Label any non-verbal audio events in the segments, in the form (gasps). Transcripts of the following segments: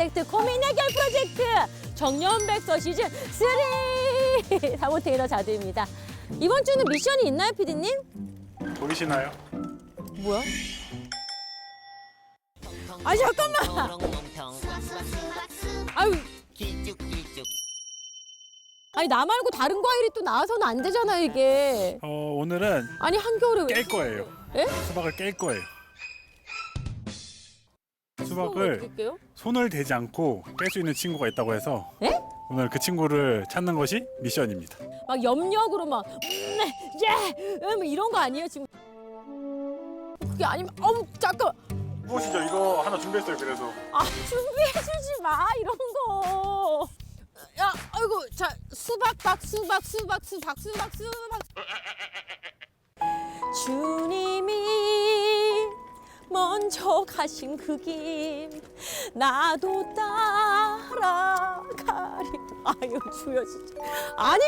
프로젝트 고민 해결 프로젝트 청년백서 시즌 3 사모 테이너 자두입니다. 이번 주는 미션이 있나요, 피디님? 보이시나요? 뭐야? 아 잠깐만. 아유, 아니 나 말고 다른 과일이 또 나와서는 안 되잖아요 이게. 어, 오늘은 아니 한겨울에 왜? 깰 거예요. 예? 수박을 깰 거예요. 수박을 깨요? 손을 대지 않고 깰 수 있는 친구가 있다고 해서 예? 오늘 그 친구를 찾는 것이 미션입니다. 막 염력으로 막 음, 예, 음, 이런 거 아니에요 지금? 그게 아니면 어우 잠깐 무엇이죠? 이거 하나 준비했어요. 그래서 아 준비해주지 마 이런 거. 야 아이고 자 수박 박 수박 수박 수박 수박 수박. 주님이 먼저 가신 그 길 나도 따라가리. 아유 주여 진짜 아니.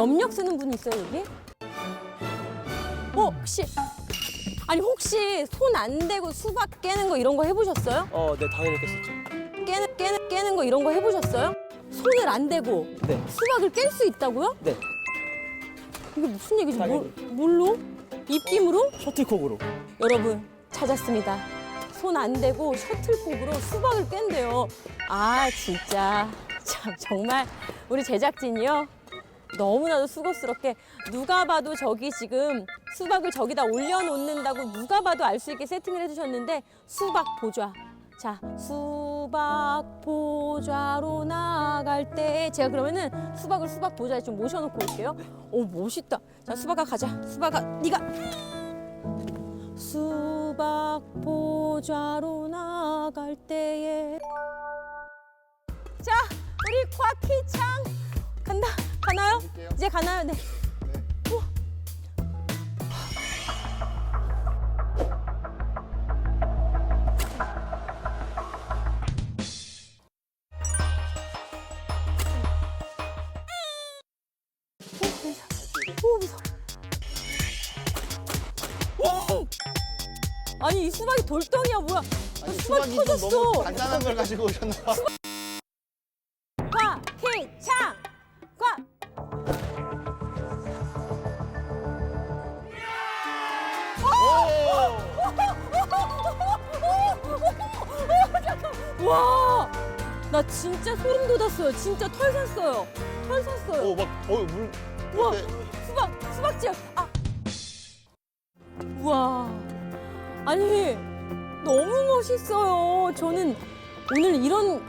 염력 쓰는 분 있어요 여기? 어 혹시 아니 혹시 손 안 대고 수박 깨는 거 이런 거 해보셨어요? 어 네 당연히 깼었죠 깨는 깨는 깨는 거 이런 거 해보셨어요? 손을 안 대고 네 수박을 깰 수 있다고요? 네. 이게 무슨 얘기지? 뭘. 뭘로? 입김으로? 셔틀콕으로 여러분 찾았습니다. 손 안 대고 셔틀콕으로 수박을 깬대요. 아 진짜 참 정말 우리 제작진이요 너무나도 수고스럽게 누가 봐도 저기 지금 수박을 저기다 올려놓는다고 누가 봐도 알 수 있게 세팅을 해주셨는데 수박 보좌. 자 수박 보좌로 나갈 때 제가 그러면은 수박을 수박 보좌에 좀 모셔놓고 올게요. 오 멋있다. 자 수박아 가자. 수박아 네가 수박 보좌로 나갈 때에 자 우리 곽희창 간다 가나요? 이제 가나요? 네. 오. 오 무서워. 오! 아니 이 수박이 돌덩이야 뭐야? 아니, 수박이 수박이 좀 터졌어. 너무 간단한 걸 가지고 오셨나 봐. (laughs) 와! 나 진짜 소름 돋았어요. 진짜 털 샀어요. 털 샀어요. 오, 막, 어, 물. 우와, 네. 수박, 수박지역. 아. 우와. 아니, 너무 멋있어요. 저는 오늘 이런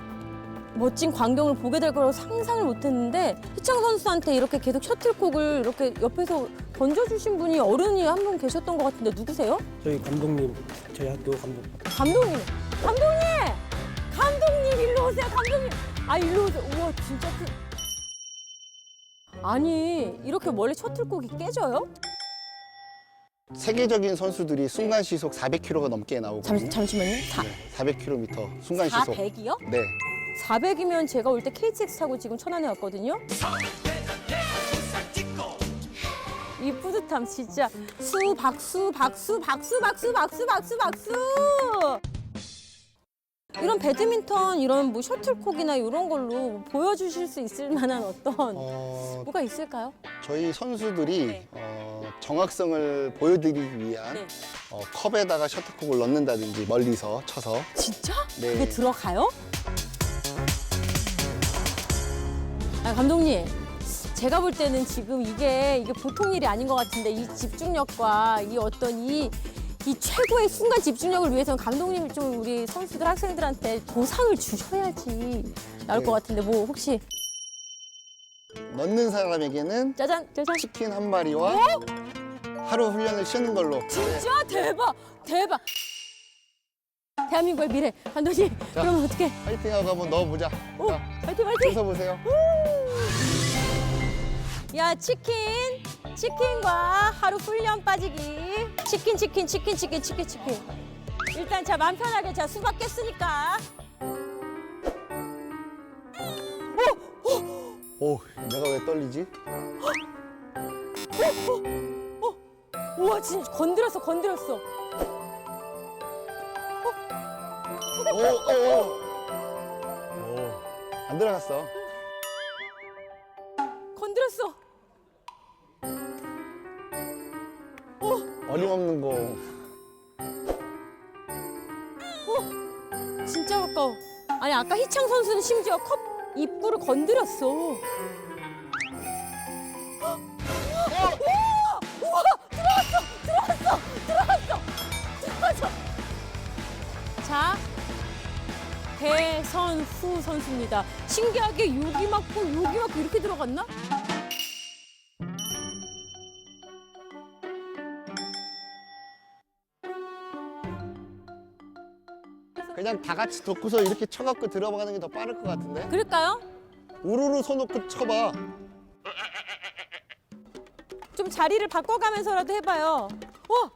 멋진 광경을 보게 될 거라고 상상을 못 했는데, 희창 선수한테 이렇게 계속 셔틀콕을 이렇게 옆에서 던져주신 분이 어른이 한 분 계셨던 것 같은데, 누구세요? 저희 감독님 저희 학교 감독 감독님. 감독님! 감독님, 일로 오세요, 감독님. 아, 일로 오세요. 우와, 진짜 크. 아니, 이렇게 멀리 셔틀콕이 깨져요? 세계적인 선수들이 순간 시속 400km가 넘게 나오거든요. 잠, 잠시만요. 사, 400km 순간 시속. 400이요? 네. 400이면 제가 올 때 KTX 타고 지금 천안에 왔거든요. 이 뿌듯함 진짜 수 박수 박수 박수 박수 박수 박수 박수 이런 배드민턴 이런 뭐 셔틀콕이나 이런 걸로 보여주실 수 있을 만한 어떤 어, 뭐가 있을까요? 저희 선수들이 네. 어, 정확성을 보여드리기 위한 네. 어, 컵에다가 셔틀콕을 넣는다든지 멀리서 쳐서 진짜? 네. 그게 들어가요? 아, 감독님 제가 볼 때는 지금 이게 이게 보통 일이 아닌 것 같은데 이 집중력과 이 어떤 이, 이 최고의 순간 집중력을 위해서는 감독님이 좀 우리 선수들 학생들한테 보상을 주셔야지 나올 네. 것 같은데 뭐 혹시 넣는 사람에게는 짜잔 짜잔 치킨 한 마리와 하루 훈련을 쉬는 걸로. 네. 진짜 대박 대박 대한민국의 미래 감독님 그러면 어떻게 파이팅하고 한번 넣어보자. 오 자, 화이팅 화이팅 웃어보세요. 야 치킨. 치킨과 하루 훈련 빠지기. 치킨 치킨 치킨 치킨 치킨 치킨. 일단 자 마음 편하게 자 수박 깼으니까. 오, 내가 왜 떨리지? 우와 진짜 건드렸어 건드렸어. 오, 오, 오. 안 들어갔어. 아까 희창 선수는 심지어 컵 입구를 건드렸어. 대선후 선수입니다. 신기하게 여기 맞고 여기 맞고 이렇게 들어갔나? 그냥 다 같이 덮고서 이렇게 쳐갖고 들어가는 게 더 빠를 것 같은데? 그럴까요? 우르르 서놓고 쳐봐. 좀 자리를 바꿔가면서라도 해봐요. 와!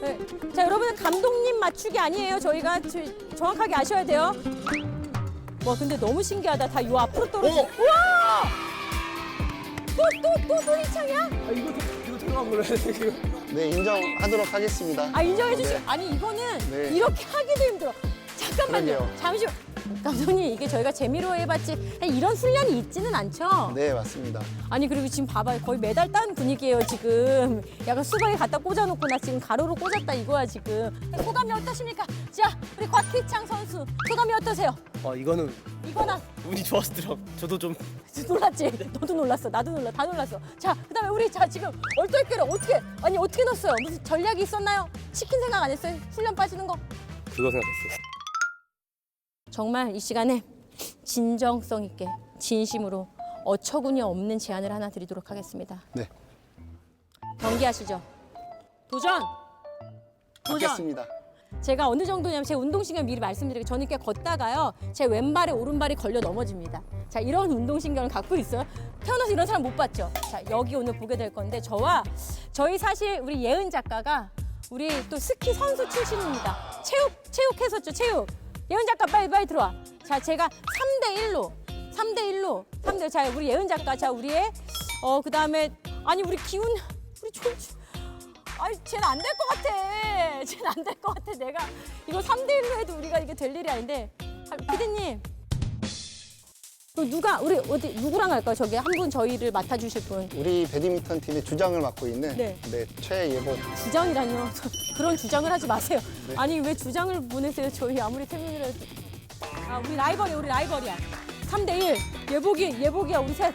네. 자, 여러분 감독님 맞추기 아니에요. 저희가 저- 정확하게 아셔야 돼요. 와, 근데 너무 신기하다. 다 요 앞으로 떨어져. 오! 우와! 또, 또, 또, 또 이창이야? 아 이거 이거 거라 이거. 네, 인정하도록 하겠습니다. 아, 인정해 주시. 아니, 이거는 네. 이렇게 하기도 힘들어. 잠깐만요. 그러게요. 잠시만. 감독님, 이게 저희가 재미로 해봤지 이런 훈련이 있지는 않죠? 네, 맞습니다. 아니 그리고 지금 봐봐요 거의 메달 딴 분위기예요 지금 약간 수박에 갖다 꽂아놓고 나 지금 가로로 꽂았다 이거야 지금 소감이 어떠십니까? 자 우리 곽희창 선수 소감이 어떠세요? 아 이거는 이거나 운이 좋았더라. 저도 좀 (laughs) 놀랐지? 너도 놀랐어 나도 놀라 다 놀랐어 자 그다음에 우리 자 지금 얼떨결에 어떻게 아니 어떻게 넣었어요? 무슨 전략이 있었나요? 치킨 생각 안 했어요? 훈련 빠지는 거? 그거 생각했어요. 정말 이 시간에 진정성 있게 진심으로 어처구니 없는 제안을 하나 드리도록 하겠습니다. 네, 경기하시죠? 도전! 도전! 받겠습니다. 제가 어느 정도냐면 제 운동신경 미리 말씀드리고 저는 꽤 걷다가요 제 왼발에 오른발이 걸려 넘어집니다. 자 이런 운동신경을 갖고 있어요? 태어나서 이런 사람 못 봤죠? 자 여기 오늘 보게 될 건데 저와 저희 사실 우리 예은 작가가 우리 또 스키 선수 출신입니다. 체육 체육 했었죠 체육 예은 작가 빨리 빨리 들어와 자 제가 3대 1로 3대 1로 3대 1. 자 우리 예은 작가 자 우리의 어 그다음에 아니 우리 기운 우리 졸주 아니 쟤는 안 될 것 같아. 쟤는 안 될 것 같아. 내가 이거 3대 1로 해도 우리가 이게 될 일이 아닌데. 아, 피디님. 그 누가 우리 어디 누구랑 할까요? 저기 한 분 저희를 맡아 주실 분. 우리 배드민턴 팀의 주장을 맡고 있는 네. 네, 최예보. 주장이라뇨. (laughs) 그런 주장을 하지 마세요. 네. 아니 왜 주장을 보내세요? 저희 아무리 태민이라도. 아 우리 라이벌이야. 우리 라이벌이야. 3대 1. 예복이 예복이야. 우리 셋.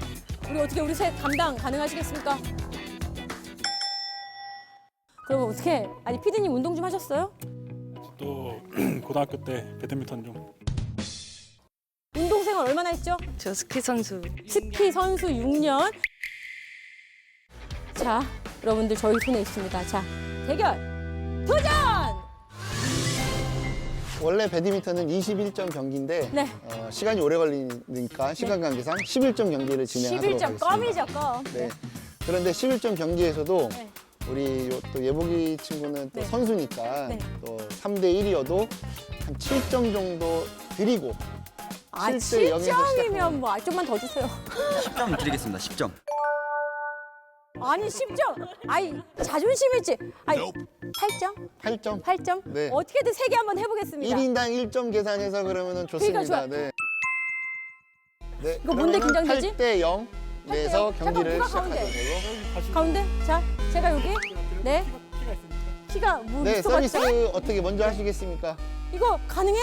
우리 어떻게 우리 셋 감당 가능하시겠습니까? 그럼 어떻게? 아니 피디님 운동 좀 하셨어요? 또 (clears throat) 고등학교 때 배드민턴 좀 했죠? 저 스키 선수 스키 선수 6년. 자, 여러분들 저희 손에 있습니다. 자, 대결 도전! 원래 배드민턴은 21점 경기인데 네. 어, 시간이 오래 걸리니까 시간 관계상 11점 경기를 진행하도록 11점 하겠습니다. 껌이죠, 껌. 네. 그런데 11점 경기에서도 네. 우리 요- 또 예보기 친구는 또 네. 선수니까 네. 또 3대 1이어도 한 7점 정도 드리고 아, 7대 0에서 7점이면 뭐 아, 좀만 더 주세요. (laughs) 10점 드리겠습니다. 10점. 아니, 10점. 아이, 자존심이지. 아이, 8점? 8점. 8점? 네. 어떻게든 세 개 한번 해보겠습니다. 1인당 1점 계산해서 그러면은 좋습니다. 좋아요. 네. 네. 이거 뭔데 긴장되지? 8대 0 내서 8대 0. 경기를 잠깐, 누가 시작하는 가운데? 걸로. 가운데? 자, 제가 여기. 네. 키가 뭐 네, 미소가 서비스 있어요? 어떻게 먼저 하시겠습니까? 이거 가능해?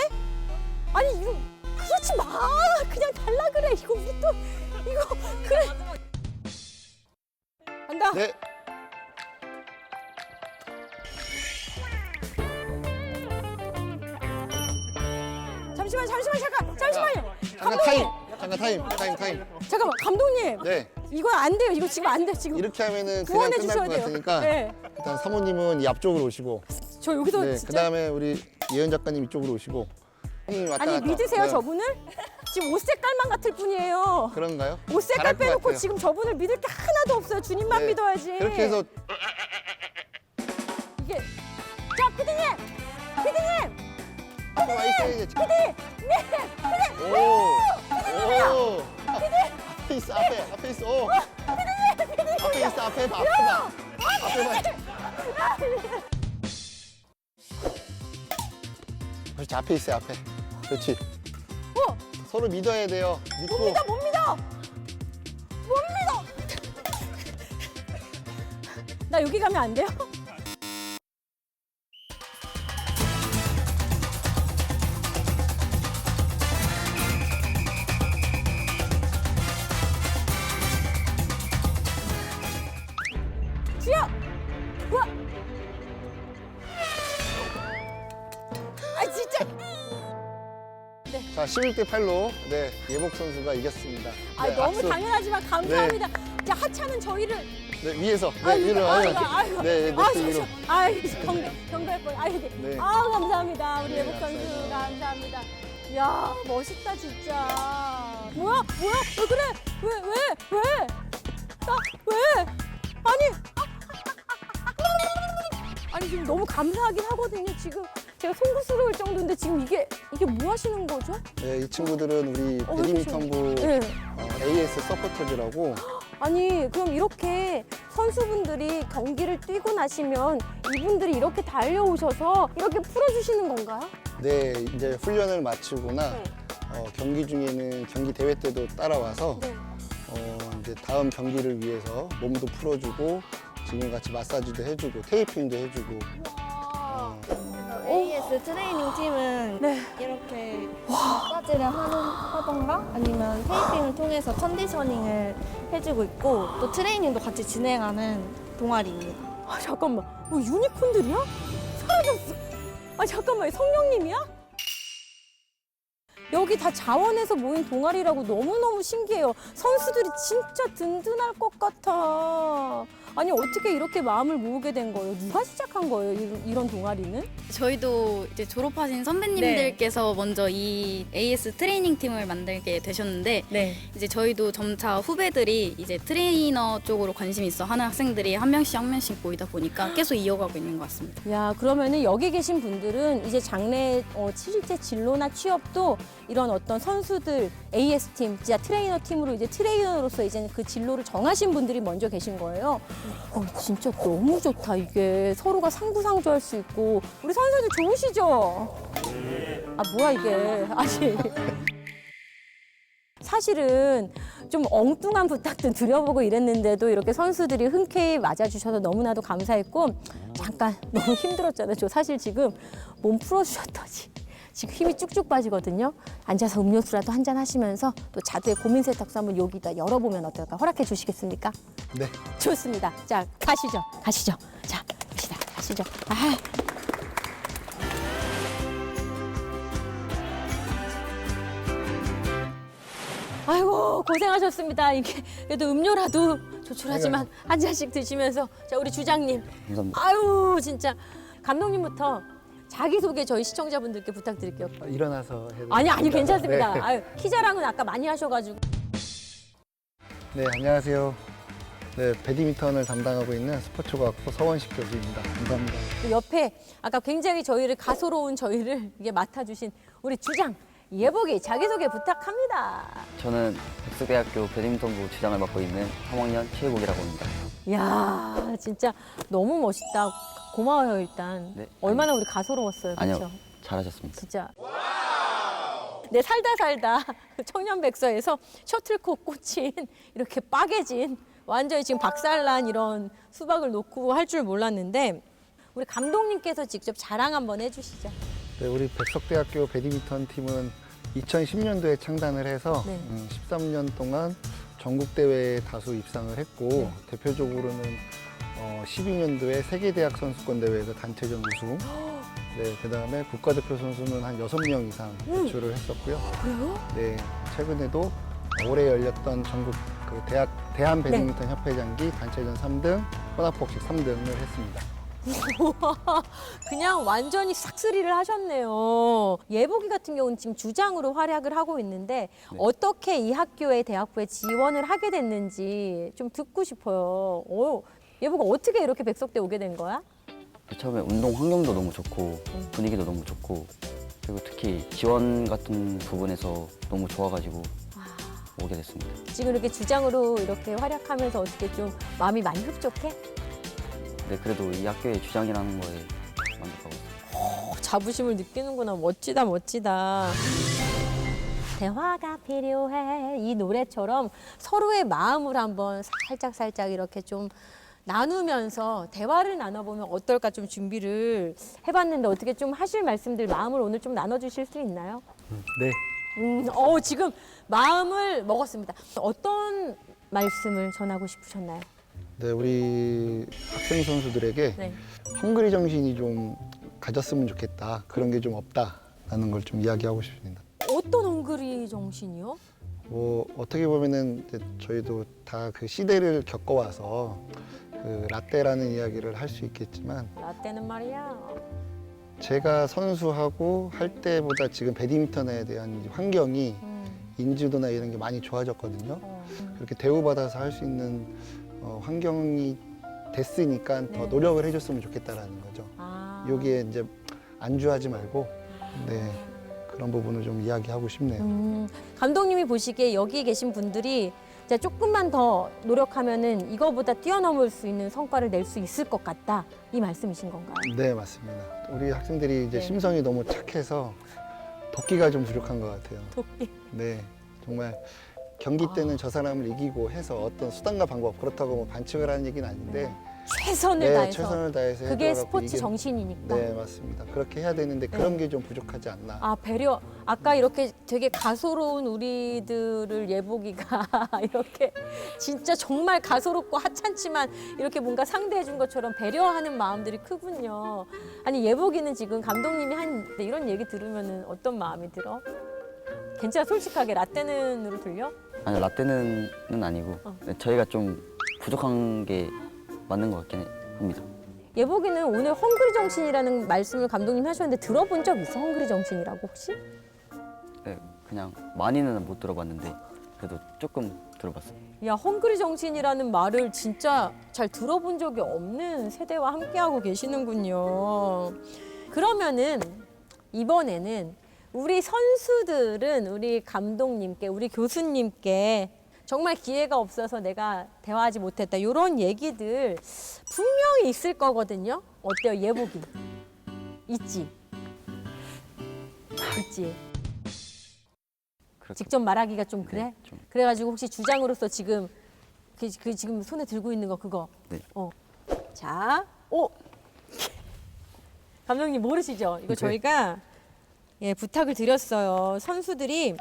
아니 이거 그렇지 마 그냥 달라 그래 이거 우리 또 이거 그래. 간다. 네. 잠시만 잠시만 잠깐 잠시만요. 잠깐 감독님 타임. 잠깐 타임. 타임 타임. 잠깐만 감독님. 네. 이건 안 돼요. 이거 지금 안 돼. 지금 이렇게 하면은 그냥 구원해 끝날 주셔야 것 돼요. 같으니까 네. 일단 사모님은 이 앞쪽으로 오시고 저 여기서 네, 진짜 그다음에 우리 예은 작가님 이쪽으로 오시고 아니. 믿으세요 네. 저분을? (laughs) 지금 옷 색깔만 같을 뿐이에요. 그런가요? 옷 색깔 잘할 것 빼놓고 같아요. 지금 저분을 믿을 게 하나도 없어요. 주님만 네. 믿어야지. 그렇게 해서 이게 자 피디님, 피디님, 앞에 와 있어야지. 피디, 네, 피디. 오. 오. 앞에 있어 앞에 앞에 있어. 오. 앞에 있어 앞에 봐 앞에 봐. 앞에 봐. 그렇지 앞에 있어 앞에. 그렇지. 어, 서로 믿어야 돼요. 믿고. 못 믿어, 못 믿어, 못 믿어. 나 여기 가면 안 돼요? 자 11대 8로 네 예복 선수가 이겼습니다. 아 네, 너무 악수. 당연하지만 감사합니다. 자 하찮은 저희를 네 위에서 네 아이고, 위로 아이고, 아유 아이고. 네 아, 넥스 위로. 저, 아, 경고, 경고할 뻔. 아, 이게. 네. 아, 감사합니다. 우리 네, 예복 선수 감사합니다. 감사합니다. 야, 멋있다 진짜. 뭐야, 뭐야? 왜 그래? 왜, 왜, 왜? 나 왜? 아니. (laughs) 아니 지금 너무 감사하긴 하거든요. 지금 제가 송구스러울 정도인데 지금 이게 이게 뭐 하시는 거죠? 네, 이 친구들은 우리 어, 배드민턴부 네. 어, AS 서포터즈라고 아니 그럼 이렇게 선수분들이 경기를 뛰고 나시면 이분들이 이렇게 달려오셔서 이렇게 풀어주시는 건가요? 네 이제 훈련을 마치거나 네. 어, 경기 중에는 경기 대회 때도 따라와서 네. 어, 이제 다음 경기를 위해서 몸도 풀어주고 지금 같이 마사지도 해주고 테이핑도 해주고 어, AS 트레이닝 팀은 네. 이렇게 마사지를 하는, 하던가 아니면 테이핑을 통해서 컨디셔닝을 해주고 있고 또 트레이닝도 같이 진행하는 동아리입니다. 아 잠깐만, 뭐 유니콘들이야? 사라졌어. 아 잠깐만, 성령님이야? 여기 다 자원에서 모인 동아리라고 너무너무 신기해요. 선수들이 진짜 든든할 것 같아. 아니 어떻게 이렇게 마음을 모으게 된 거예요? 누가 시작한 거예요? 이런, 이런 동아리는? 저희도 이제 졸업하신 선배님들께서 먼저 이 AS 트레이닝 팀을 만들게 되셨는데 네. 이제 저희도 점차 후배들이 이제 트레이너 쪽으로 관심 있어 하는 학생들이 한 명씩 한 명씩 모이다 보니까 계속 이어가고 있는 것 같습니다. 야 그러면은 여기 계신 분들은 이제 장래 어, 실제 진로나 취업도 이런 어떤 선수들 AS 팀, 진짜 트레이너 팀으로 이제 트레이너로서 이제 그 진로를 정하신 분들이 먼저 계신 거예요. 어 진짜 너무 좋다 이게 서로가 상부상조할 수 있고 우리 선수들 좋으시죠? 아 뭐야 이게 (laughs) 아니. 사실은 좀 엉뚱한 부탁도 드려보고 이랬는데도 이렇게 선수들이 흔쾌히 맞아주셔서 너무나도 감사했고 잠깐 너무 힘들었잖아요. 저 사실 지금 몸 풀어주셨더니 지금 힘이 쭉쭉 빠지거든요. 앉아서 음료수라도 한 잔 하시면서 또 자두의 고민 세탁소 한번 여기다 열어보면 어떨까? 허락해 주시겠습니까? 네 좋습니다. 자 가시죠. 가시죠. 자 갑시다. 가시죠. 아. 아이고 고생하셨습니다. 이게 그래도 음료라도 조촐하지만 한 잔씩 드시면서 자 우리 주장님. 감사합니다. 아유 진짜 감독님부터 자기 소개 저희 시청자분들께 부탁드릴게요. 어, 일어나서 해도 아니 아니? 괜찮습니다. 네. 아유 키 자랑은 아까 많이 하셔가지고. 네 안녕하세요. 네 배드민턴을 담당하고 있는 스포츠과학부 서원식 교수입니다. 감사합니다. 그 옆에 아까 굉장히 저희를 가소로운 저희를 이게 맡아주신 우리 주장 예복이 자기소개 부탁합니다. 저는 백석대학교 배드민턴부 주장을 맡고 있는 3학년 최혜복이라고 합니다. 이야 진짜 너무 멋있다. 고마워요 일단. 네. 얼마나 우리 가소로웠어요. 아니요, 그렇죠? 잘하셨습니다. 진짜. 네 살다 살다 (laughs) 청년 백서에서 셔틀콕 꽂힌 이렇게 빠개진 완전히 지금 박살난 이런 수박을 놓고 할 줄 몰랐는데 우리 감독님께서 직접 자랑 한번 해주시죠. 네, 우리 백석대학교 배드민턴 팀은 2010년도에 창단을 해서 네. 음, 13년 동안 전국 대회에 다수 입상을 했고 네. 대표적으로는 어, 12년도에 세계대학 선수권 대회에서 단체전 우승. (gasps) 네, 그다음에 국가대표 선수는 한 6명 이상 음. 배출을 했었고요. 그래요? 네, 최근에도 올해 열렸던 전국 그 대학 대한 네. 배드민턴 협회장기 단체전 3등, 혼합복식 3등을 했습니다. (laughs) 그냥 완전히 싹쓸이를 하셨네요. 예보기 같은 경우는 지금 주장으로 활약을 하고 있는데 네. 어떻게 이 학교에 대학부에 지원을 하게 됐는지 좀 듣고 싶어요. 오, 예보가 어떻게 이렇게 백석대 오게 된 거야? 처음에 운동 환경도 너무 좋고 분위기도 너무 좋고 그리고 특히 지원 같은 부분에서 너무 좋아가지고 오게 됐습니다. 지금 이렇게 주장으로 이렇게 활약하면서 어떻게 좀 마음이 많이 흡족해? 네, 그래도 이 학교의 주장이라는 거에 만족하고. 어, 자부심을 느끼는구나. 멋지다, 멋지다. 대화가 필요해. 이 노래처럼 서로의 마음을 한번 살짝 살짝 이렇게 좀 나누면서 대화를 나눠보면 어떨까 좀 준비를 해봤는데 어떻게 좀 하실 말씀들 마음을 오늘 좀 나눠주실 수 있나요? 네, 음, 어, 지금 마음을 먹었습니다. 어떤 말씀을 전하고 싶으셨나요? 네, 우리 학생 선수들에게 네. 헝그리 정신이 좀 가졌으면 좋겠다. 그런 게 좀 없다라는 걸 좀 이야기하고 싶습니다. 어떤 헝그리 정신이요? 뭐 어떻게 보면은 이제 저희도 다 그 시대를 겪어와서 그 라떼라는 이야기를 할 수 있겠지만 라떼는 말이야. 제가 선수하고 할 때보다 지금 배드민턴에 대한 이 환경이 음, 인지도나 이런 게 많이 좋아졌거든요. 어. 그렇게 대우받아서 할 수 있는 어, 환경이 됐으니까 네. 더 노력을 해줬으면 좋겠다라는 거죠. 아. 여기에 이제 안주하지 말고 네 그런 부분을 좀 이야기하고 싶네요. 음, 감독님이 보시기에 여기 계신 분들이 이제 조금만 더 노력하면은 이거보다 뛰어넘을 수 있는 성과를 낼 수 있을 것 같다 이 말씀이신 건가요? 네 맞습니다. 우리 학생들이 이제 네. 심성이 너무 착해서 도끼가 좀 부족한 것 같아요. 도끼. 네 정말 경기 아. 때는 저 사람을 이기고 해서 어떤 수단과 방법 그렇다고 뭐 반칙을 하는 얘기는 아닌데 최선을 네, 다해서 최선을 다해서 그게 스포츠 이기는- 정신이니까. 네 맞습니다. 그렇게 해야 되는데 그런 게 좀 부족하지 않나. 아 배려 아까 이렇게 되게 가소로운 우리들을 예보기가 (laughs) 이렇게 진짜 정말 가소롭고 하찮지만 이렇게 뭔가 상대해 준 것처럼 배려하는 마음들이 크군요. 아니 예보기는 지금 감독님이 한 이런 얘기 들으면은 어떤 마음이 들어? 괜찮아 솔직하게 라떼는으로 들려? 아니 라떼는 는 아니고 어. 네, 저희가 좀 부족한 게 맞는 것 같긴 합니다. 예보기는 오늘 헝그리 정신이라는 말씀을 감독님 하셨는데 들어본 적 있어 헝그리 정신이라고 혹시? 네, 그냥 많이는 못 들어봤는데 그래도 조금 들어봤어요. 야, 헝그리 정신이라는 말을 진짜 잘 들어본 적이 없는 세대와 함께하고 계시는군요. 그러면은 이번에는 우리 선수들은 우리 감독님께, 우리 교수님께 정말 기회가 없어서 내가 대화하지 못했다. 이런 얘기들 분명히 있을 거거든요. 어때요? 예보기. 있지? 있지? 그렇게 직접 말하기가 좀 그래? 네, 좀. 그래가지고 혹시 주장으로서 지금 그, 그 지금 손에 들고 있는 거 그거. 네. 어. 자, 오. 감독님 모르시죠? 이거 네. 저희가 예 부탁을 드렸어요. 선수들이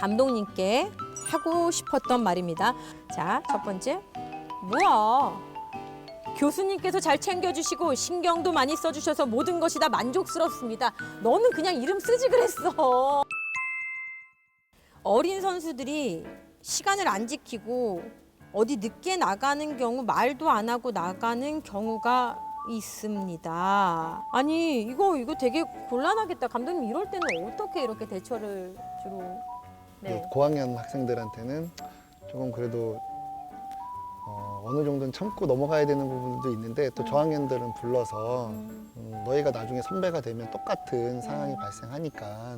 감독님께 하고 싶었던 말입니다. 자, 첫 번째. 뭐야? 교수님께서 잘 챙겨주시고 신경도 많이 써주셔서 모든 것이 다 만족스럽습니다. 너는 그냥 이름 쓰지 그랬어. 어린 선수들이 시간을 안 지키고 어디 늦게 나가는 경우 말도 안 하고 나가는 경우가 있습니다. 아니 이거 이거 되게 곤란하겠다. 감독님 이럴 때는 어떻게 이렇게 대처를 주로? 네. 그 고학년 학생들한테는 조금 그래도 어, 어느 정도는 참고 넘어가야 되는 부분도 있는데 또 저학년들은 불러서 음, 너희가 나중에 선배가 되면 똑같은 상황이 발생하니까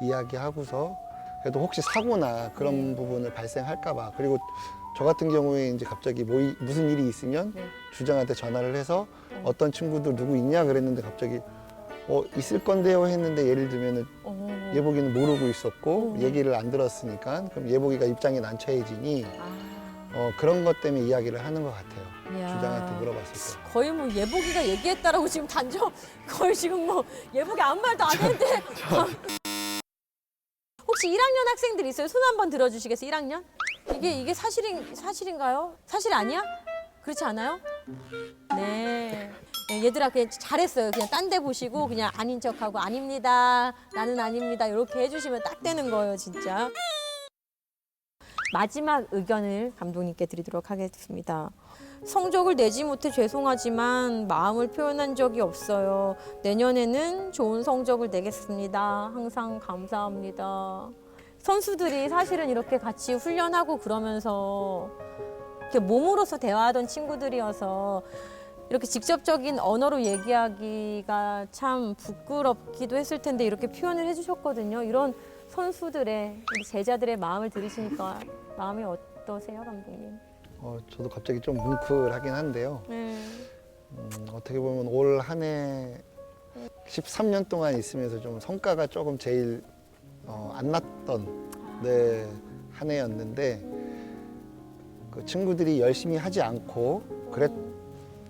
이야기하고서 그래도 혹시 사고나 그런 부분을 발생할까봐. 그리고 저 같은 경우에 이제 갑자기 뭐 이- 무슨 일이 있으면 네. 주장한테 전화를 해서 어떤 친구들 누구 있냐 그랬는데 갑자기 어 있을 건데요 했는데 예를 들면은 어. 예복이는 모르고 있었고 음. 얘기를 안 들었으니까 그럼 예복이가 입장이 난처해지니 아. 어, 그런 것 때문에 이야기를 하는 것 같아요. 이야. 주장한테 물어봤을 때. 거의 뭐 예복이가 얘기했다라고 지금 단정 거의 지금 뭐 예복이 아무 말도 안 했는데 혹시 1학년 학생들 있어요? 손 한번 들어주시겠어요? 1학년? 이게 이게 사실인 사실인가요? 사실 아니야? 그렇지 않아요? 네. 네, 얘들아 그냥 잘했어요. 그냥 딴 데 보시고 그냥 아닌 척하고 아닙니다. 나는 아닙니다. 이렇게 해주시면 딱 되는 거예요, 진짜. 마지막 의견을 감독님께 드리도록 하겠습니다. 성적을 내지 못해 죄송하지만 마음을 표현한 적이 없어요. 내년에는 좋은 성적을 내겠습니다. 항상 감사합니다. 선수들이 사실은 이렇게 같이 훈련하고 그러면서 이렇게 몸으로서 대화하던 친구들이어서 이렇게 직접적인 언어로 얘기하기가 참 부끄럽기도 했을 텐데 이렇게 표현을 해주셨거든요. 이런 선수들의 우리 제자들의 마음을 들으시니까 마음이 어떠세요, 감독님? 어, 저도 갑자기 좀 뭉클하긴 한데요. 네. 음, 어떻게 보면 올 한 해 13년 동안 있으면서 좀 성과가 조금 제일 어, 안 났던 네, 한 해였는데 그 친구들이 열심히 하지 않고 그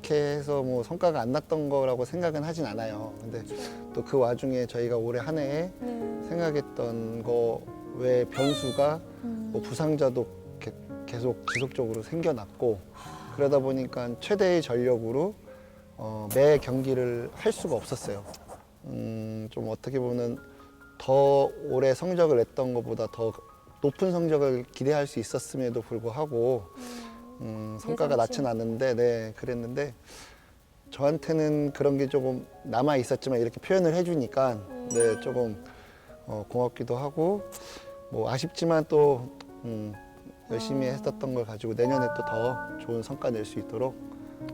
렇게 해서 뭐 성과가 안 났던 거라고 생각은 하진 않아요. 근데 또 그 와중에 저희가 올해 한 해에 네. 생각했던 거 외에 변수가 뭐 부상자도 게- 계속 지속적으로 생겨났고 그러다 보니까 최대의 전력으로 어, 매 경기를 할 수가 없었어요. 음, 좀 어떻게 보면 더 올해 성적을 냈던 것보다 더 높은 성적을 기대할 수 있었음에도 불구하고 음, 성과가 예상치. 낮진 않은데 네 그랬는데 저한테는 그런 게 조금 남아 있었지만 이렇게 표현을 해주니까 네 조금 어, 고맙기도 하고 뭐 아쉽지만 또 음, 열심히 했었던 걸 가지고 내년에 또 더 좋은 성과 낼 수 있도록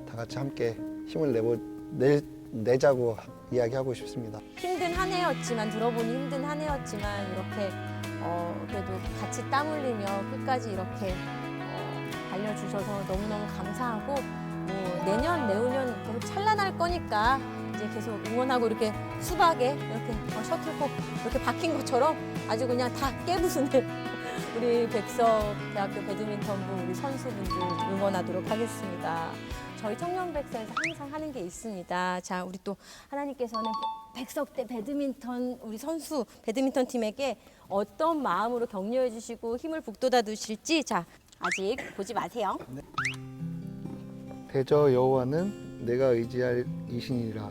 다 같이 함께 힘을 내보 내, 내자고 이야기하고 싶습니다. 힘든 한 해였지만 들어보니 힘든 한 해였지만 이렇게 어, 그래도 같이 땀 흘리며 끝까지 이렇게 어, 달려주셔서 너무너무 감사하고 뭐 내년 내후년 계속 찬란할 거니까 이제 계속 응원하고 이렇게 수박에 이렇게 어, 셔틀콕 이렇게 박힌 것처럼 아주 그냥 다 깨부수는 (laughs) 우리 백석 대학교 배드민턴부 우리 선수분들 응원하도록 하겠습니다. 저희 청년 백서에서 항상 하는 게 있습니다. 자, 우리 또 하나님께서는 백석대 배드민턴 우리 선수 배드민턴 팀에게 어떤 마음으로 격려해 주시고 힘을 북돋아 주실지 자, 아직 보지 마세요. 대저 여호와는 내가 의지할 이신이라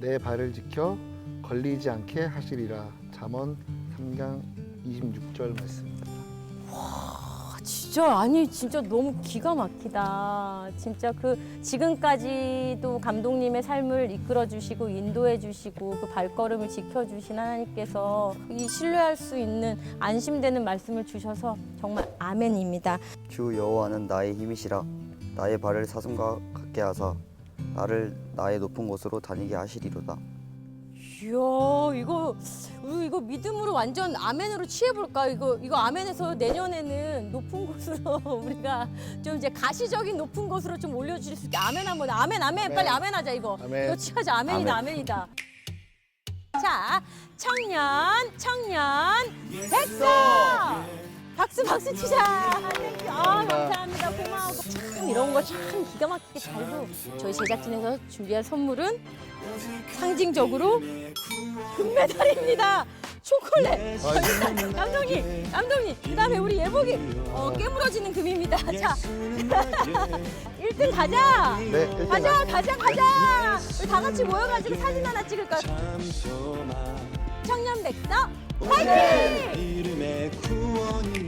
내 발을 지켜 걸리지 않게 하시리라 잠언 3장 26절 말씀입니다. 아, 진짜 아니 진짜 너무 기가 막히다. 진짜 그 지금까지도 감독님의 삶을 이끌어 주시고 인도해 주시고 그 발걸음을 지켜 주신 하나님께서 이 신뢰할 수 있는 안심되는 말씀을 주셔서 정말 아멘입니다. 주 여호와는 나의 힘이시라 나의 발을 사슴과 같게 하사 나를 나의 높은 곳으로 다니게 하시리로다. 이야 이거 우리 이거 믿음으로 완전 아멘으로 취해볼까? 이거 이거 아멘에서 내년에는 높은 곳으로 (laughs) 우리가 좀 이제 가시적인 높은 곳으로 좀 올려주실 수 있게 아멘 한번 아멘 아멘 빨리 아멘하자 이거. 아멘. 이거 취하자. 아멘이다 아멘 이다. 자 청년 청년. 백석 박수 박수 치자 아 감사합니다 고마워 참 이런 거 참 기가 막히게 잘도 저희 제작진에서 준비한 선물은 상징적으로 금메달입니다. 초콜릿. (laughs) 감독님, 감독님. 그다음에 우리 예복이 어, 깨물어지는 금입니다. 자, (laughs) 1등 가자. 네, 일등 가자, 가자, 가자. 우리 다 같이 모여가지고 사진 하나 찍을까? 청년 백석 파이팅! 이름의 구원이